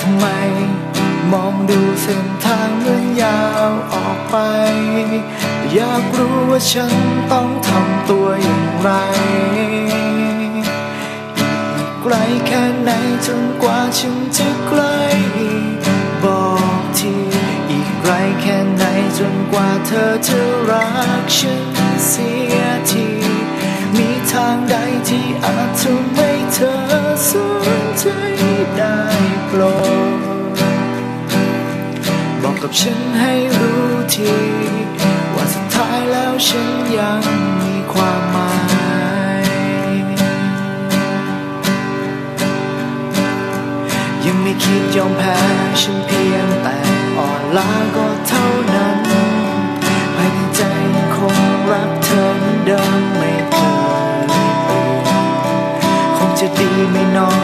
ทำไม มองดูเส้นทางเมือนยาวออกไป อยากรู้ว่าฉันต้องทำตัวอย่างไร อีกไกลแค่ไหนจนกว่าฉันจะใกล้บอกทีอีกไกลแค่ไหนจนกว่าเธอจะรักฉันเสียที มีทางใดที่อาจทำให้เธอสนใจได้ โปรดบอกกับฉันให้รู้ที ว่าสุดท้ายแล้วฉันยังมีความหมาย ยังไม่คิดยอมแพ้ฉันเพียงแต่อ่อนล้าก็เท่านั้นภายในใจคงรักเธอเหมือนเดิมไม่เคยเปลี่ยนคงจะดีไม่น้อย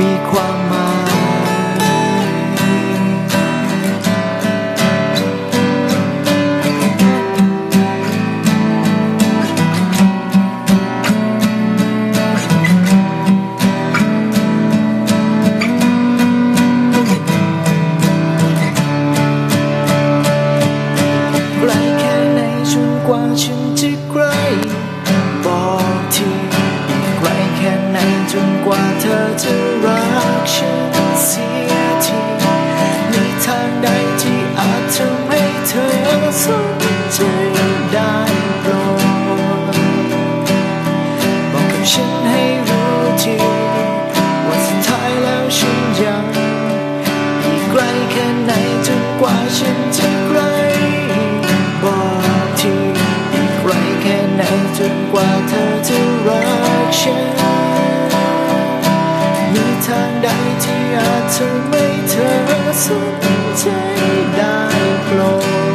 มีความหมาย ไกลแค่ไหนจนกว่าฉันจะใกล้บอกทีอีกไกลแค่ไหนจนกว่าเธอจะ ฉันเสีทีมีทางใดที่อาจทำให้เธอสนใจ ทางใดที่อาจทำไม่เธอสนใจได้โปรด